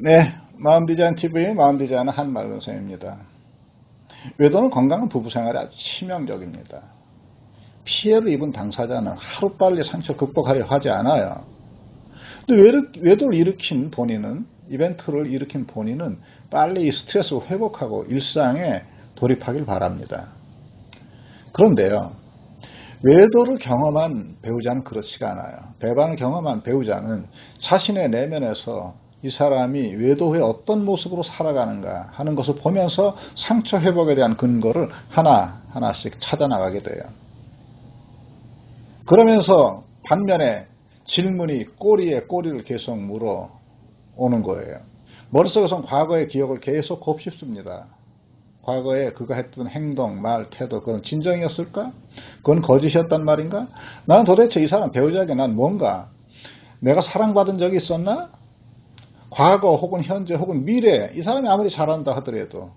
네, 마음디자인TV의 마음디자인은 한말근 쌤입니다. 외도는 건강한 부부생활에 아주 치명적입니다. 피해를 입은 당사자는 하루빨리 상처 극복하려 하지 않아요. 근데 외도를 일으킨 본인은 이벤트를 일으킨 본인은 빨리 스트레스를 회복하고 일상에 돌입하길 바랍니다. 그런데요. 외도를 경험한 배우자는 그렇지가 않아요. 배반을 경험한 배우자는 자신의 내면에서 이 사람이 외도 후에 어떤 모습으로 살아가는가 하는 것을 보면서 상처 회복에 대한 근거를 하나 하나씩 찾아나가게 돼요. 그러면서 반면에 질문이 꼬리에 꼬리를 계속 물어 오는 거예요. 머릿속에선 과거의 기억을 계속 곱씹습니다. 과거에 그가 했던 행동, 말, 태도 그건 진정이었을까? 그건 거짓이었단 말인가? 나는 도대체 이 사람 배우자에게 난 뭔가 내가 사랑받은 적이 있었나? 과거 혹은 현재 혹은 미래 이 사람이 아무리 잘한다 하더라도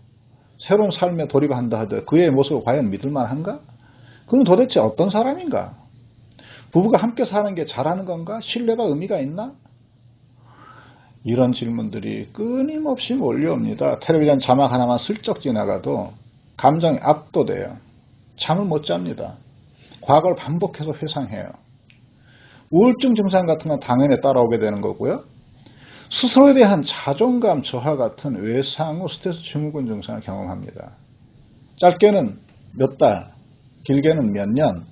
새로운 삶에 돌입한다 하더라도 그의 모습을 과연 믿을만한가? 그는 도대체 어떤 사람인가? 부부가 함께 사는 게 잘하는 건가? 신뢰가 의미가 있나? 이런 질문들이 끊임없이 몰려옵니다. 텔레비전 자막 하나만 슬쩍 지나가도 감정이 압도돼요. 잠을 못 잡니다. 과거를 반복해서 회상해요. 우울증 증상 같은 건 당연히 따라오게 되는 거고요. 스스로에 대한 자존감 저하 같은 외상 후 스트레스 증후군 증상을 경험합니다. 짧게는 몇 달, 길게는 몇 년.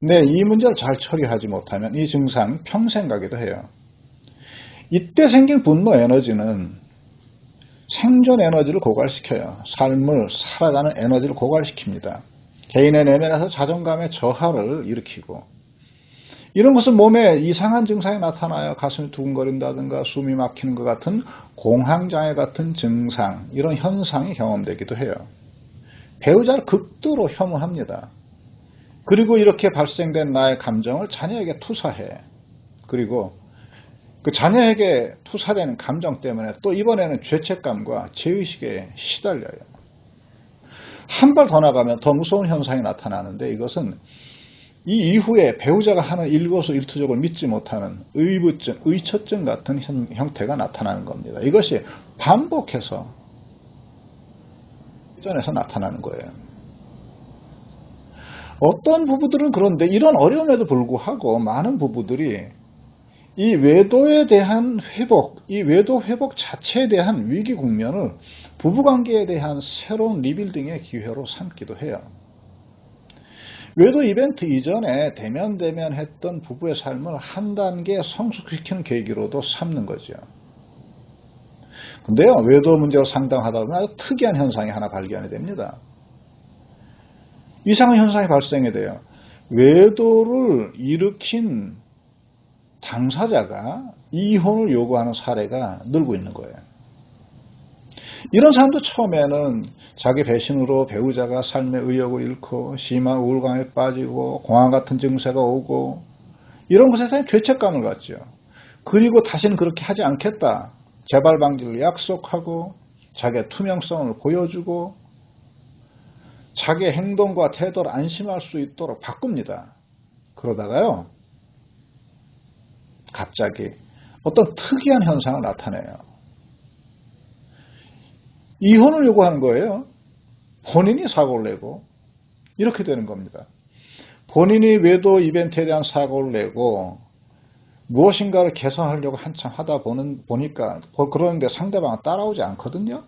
네, 이 문제를 잘 처리하지 못하면 이 증상 평생 가기도 해요. 이때 생긴 분노 에너지는 생존 에너지를 고갈시켜요. 삶을 살아가는 에너지를 고갈시킵니다. 개인의 내면에서 자존감의 저하를 일으키고 이런 것은 몸에 이상한 증상이 나타나요. 가슴이 두근거린다든가 숨이 막히는 것 같은 공황장애 같은 증상 이런 현상이 경험되기도 해요. 배우자를 극도로 혐오합니다. 그리고 이렇게 발생된 나의 감정을 자녀에게 투사해. 그리고 그 자녀에게 투사되는 감정 때문에 또 이번에는 죄책감과 죄의식에 시달려요. 한 발 더 나가면 더 무서운 현상이 나타나는데 이것은 이 이후에 배우자가 하는 일거수일투족을 믿지 못하는 의부증, 의처증 같은 형 태가 나타나는 겁니다. 이것이 반복해서 전에서 나타나는 거예요. 어떤 부부들은 그런데 이런 어려움에도 불구하고 많은 부부들이 이 외도에 대한 회복, 이 외도 회복 자체에 대한 위기 국면을 부부관계에 대한 새로운 리빌딩의 기회로 삼기도 해요. 외도 이벤트 이전에 대면대면 했던 부부의 삶을 한 단계 성숙시키는 계기로도 삼는 거죠. 근데요, 외도 문제로 상담하다 보면 아주 특이한 현상이 하나 발견이 됩니다. 이상한 현상이 발생이 돼요. 외도를 일으킨 당사자가 이혼을 요구하는 사례가 늘고 있는 거예요. 이런 사람도 처음에는 자기 배신으로 배우자가 삶의 의욕을 잃고 심한 우울감에 빠지고 공황 같은 증세가 오고 이런 것에 대한 죄책감을 갖죠. 그리고 다시는 그렇게 하지 않겠다. 재발 방지를 약속하고 자기의 투명성을 보여주고 자기의 행동과 태도를 안심할 수 있도록 바꿉니다. 그러다가요. 갑자기 어떤 특이한 현상을 나타내요. 이혼을 요구하는 거예요. 본인이 사고를 내고 이렇게 되는 겁니다. 본인이 외도 이벤트에 대한 사고를 내고 무엇인가를 개선하려고 한참 하다 보는, 보니까 그러는데 상대방은 따라오지 않거든요.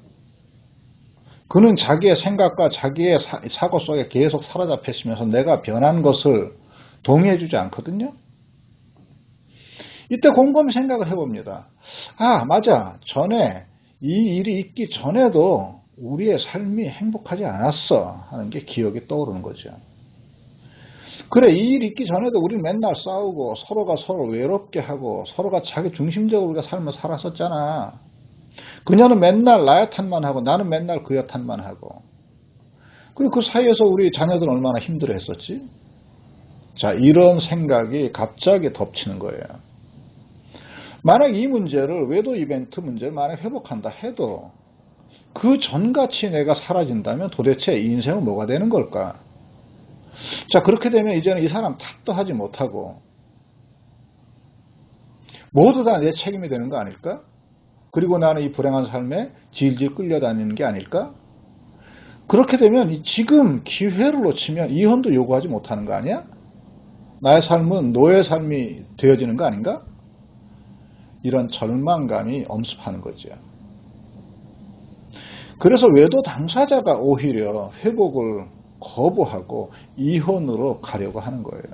그는 자기의 생각과 자기의 사 고 속에 계속 사로잡혀 있으면서 내가 변한 것을 동의해주지 않거든요. 이때 곰곰이 생각을 해봅니다. 아 맞아 전에 이 일이 있기 전에도 우리의 삶이 행복하지 않았어 하는 게 기억이 떠오르는 거죠. 그래 이 일이 있기 전에도 우리는 맨날 싸우고 서로가 서로 외롭게 하고 서로가 자기 중심적으로 우리가 삶을 살았었잖아. 그녀는 맨날 나의 탓만 하고 나는 맨날 그의 탓만 하고 그리고 그 사이에서 우리 자녀들은 얼마나 힘들어 했었지? 자 이런 생각이 갑자기 덮치는 거예요. 만약 이 문제를 외도 이벤트 문제를 만약 회복한다 해도 그 전같이 내가 사라진다면 도대체 이 인생은 뭐가 되는 걸까? 자 그렇게 되면 이제는 이 사람 탓도 하지 못하고 모두 다 내 책임이 되는 거 아닐까? 그리고 나는 이 불행한 삶에 질질 끌려다니는 게 아닐까? 그렇게 되면 이 지금 기회를 놓치면 이혼도 요구하지 못하는 거 아니야? 나의 삶은 노예 삶이 되어지는 거 아닌가? 이런 절망감이 엄습하는 거죠. 그래서 외도 당사자가 오히려 회복을 거부하고 이혼으로 가려고 하는 거예요.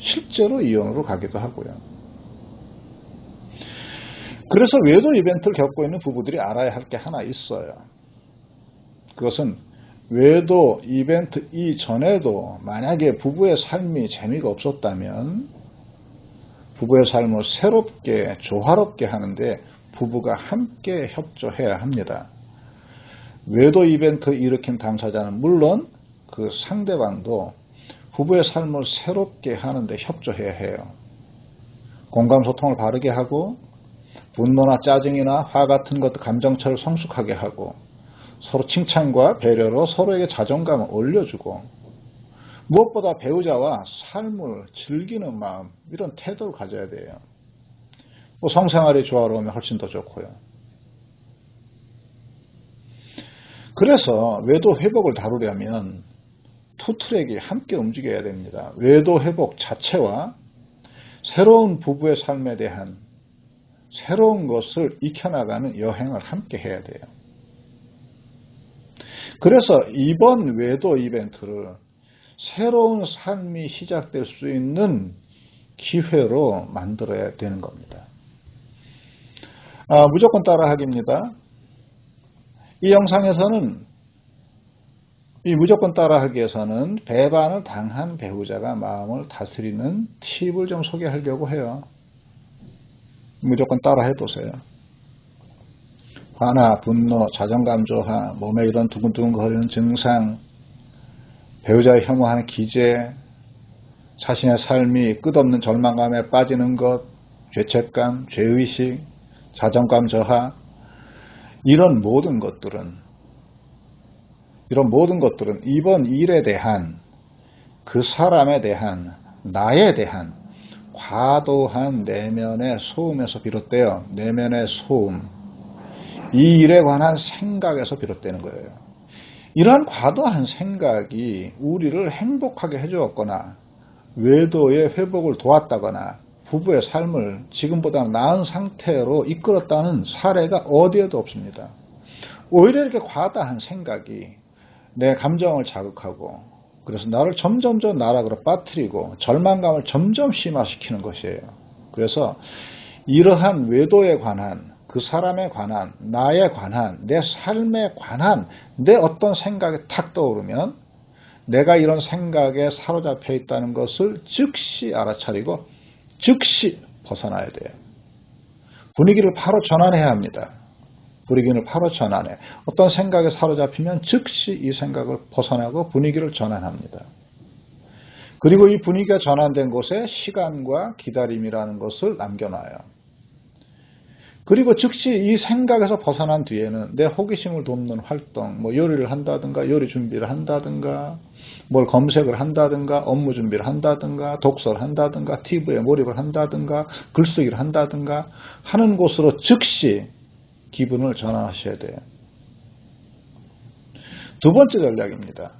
실제로 이혼으로 가기도 하고요. 그래서 외도 이벤트를 겪고 있는 부부들이 알아야 할 게 하나 있어요. 그것은 외도 이벤트 이전에도 만약에 부부의 삶이 재미가 없었다면 부부의 삶을 새롭게 조화롭게 하는데 부부가 함께 협조해야 합니다. 외도 이벤트 일으킨 당사자는 물론 그 상대방도 부부의 삶을 새롭게 하는데 협조해야 해요. 공감 소통을 바르게 하고 분노나 짜증이나 화 같은 것도 감정처를 성숙하게 하고 서로 칭찬과 배려로 서로에게 자존감을 올려주고 무엇보다 배우자와 삶을 즐기는 마음 이런 태도를 가져야 돼요. 뭐 성생활이 조화로우면 훨씬 더 좋고요. 그래서 외도 회복을 다루려면 투 트랙이 함께 움직여야 됩니다. 외도 회복 자체와 새로운 부부의 삶에 대한 새로운 것을 익혀나가는 여행을 함께 해야 돼요. 그래서 이번 외도 이벤트를 새로운 삶이 시작될 수 있는 기회로 만들어야 되는 겁니다. 아, 무조건 따라하기입니다. 이 영상에서는 이 무조건 따라하기에서는 배반을 당한 배우자가 마음을 다스리는 팁을 좀 소개하려고 해요. 무조건 따라 해 보세요. 화나, 분노, 자존감 저하, 몸에 이런 두근두근 거리는 증상, 배우자의 혐오하는 기재, 자신의 삶이 끝없는 절망감에 빠지는 것, 죄책감, 죄의식, 자존감 저하, 이런 모든 것들은, 이런 모든 것들은 이번 일에 대한 그 사람에 대한 나에 대한 과도한 내면의 소음에서 비롯되어 내면의 소음, 이 일에 관한 생각에서 비롯되는 거예요. 이러한 과도한 생각이 우리를 행복하게 해주었거나 외도의 회복을 도왔다거나 부부의 삶을 지금보다 나은 상태로 이끌었다는 사례가 어디에도 없습니다. 오히려 이렇게 과다한 생각이 내 감정을 자극하고 그래서 나를 점점점 나락으로 빠뜨리고 절망감을 점점 심화시키는 것이에요. 그래서 이러한 외도에 관한 그 사람에 관한 나에 관한 내 삶에 관한 내 어떤 생각이 탁 떠오르면 내가 이런 생각에 사로잡혀 있다는 것을 즉시 알아차리고 즉시 벗어나야 돼요. 분위기를 바로 전환해야 합니다. 분위기를 바로 전환해. 어떤 생각에 사로잡히면 즉시 이 생각을 벗어나고 분위기를 전환합니다. 그리고 이 분위기가 전환된 곳에 시간과 기다림이라는 것을 남겨놔요. 그리고 즉시 이 생각에서 벗어난 뒤에는 내 호기심을 돕는 활동, 뭐 요리를 한다든가 요리 준비를 한다든가 뭘 검색을 한다든가 업무 준비를 한다든가 독서를 한다든가 TV에 몰입을 한다든가 글쓰기를 한다든가 하는 곳으로 즉시 기분을 전환하셔야 돼요. 두 번째 전략입니다.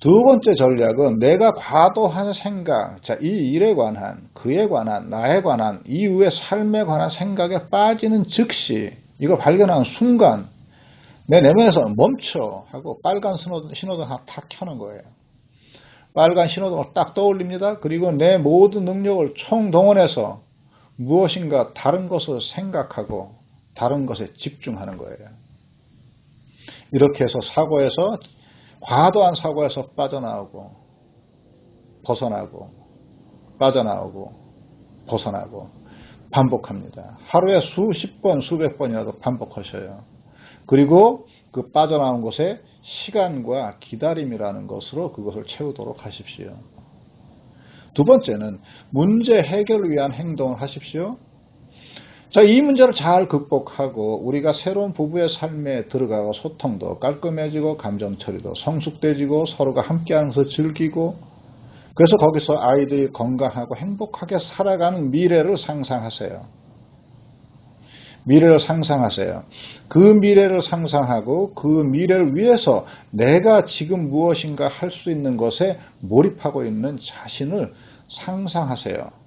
두 번째 전략은 내가 과도한 생각, 자, 이 일에 관한, 그에 관한, 나에 관한, 이후의 삶에 관한 생각에 빠지는 즉시, 이걸 발견하는 순간, 내 내면에서 멈춰 하고 빨간 신호등, 신호등 하나 탁 켜는 거예요. 빨간 신호등을 딱 떠올립니다. 그리고 내 모든 능력을 총동원해서 무엇인가 다른 것을 생각하고 다른 것에 집중하는 거예요. 이렇게 해서 사고에서 과도한 사고에서 빠져나오고 벗어나고 빠져나오고 벗어나고 반복합니다. 하루에 수십 번 수백 번이라도 반복하셔요. 그리고 그 빠져나온 곳에 시간과 기다림이라는 것으로 그것을 채우도록 하십시오. 두 번째는 문제 해결을 위한 행동을 하십시오. 자, 이 문제를 잘 극복하고 우리가 새로운 부부의 삶에 들어가고 소통도 깔끔해지고 감정 처리도 성숙돼지고 서로가 함께하는 것을 즐기고 그래서 거기서 아이들이 건강하고 행복하게 살아가는 미래를 상상하세요. 미래를 상상하세요. 그 미래를 상상하고 그 미래를 위해서 내가 지금 무엇인가 할 수 있는 것에 몰입하고 있는 자신을 상상하세요.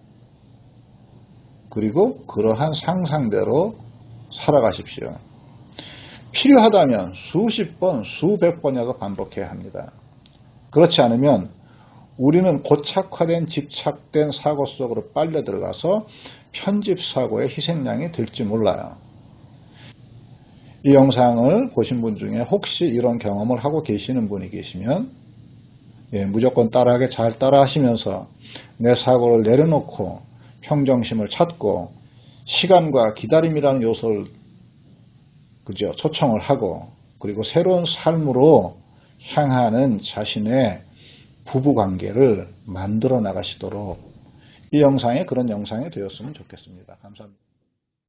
그리고 그러한 상상대로 살아가십시오. 필요하다면 수십 번, 수백 번이라도 반복해야 합니다. 그렇지 않으면 우리는 고착화된 집착된 사고 속으로 빨려 들어가서 편집 사고의 희생양이 될지 몰라요. 이 영상을 보신 분 중에 혹시 이런 경험을 하고 계시는 분이 계시면 예, 무조건 따라하게 잘 따라 하시면서 내 사고를 내려놓고 평정심을 찾고 시간과 기다림이라는 요소를 그죠 초청을 하고 그리고 새로운 삶으로 향하는 자신의 부부 관계를 만들어 나가시도록 이 영상에 그런 영상이 되었으면 좋겠습니다. 감사합니다.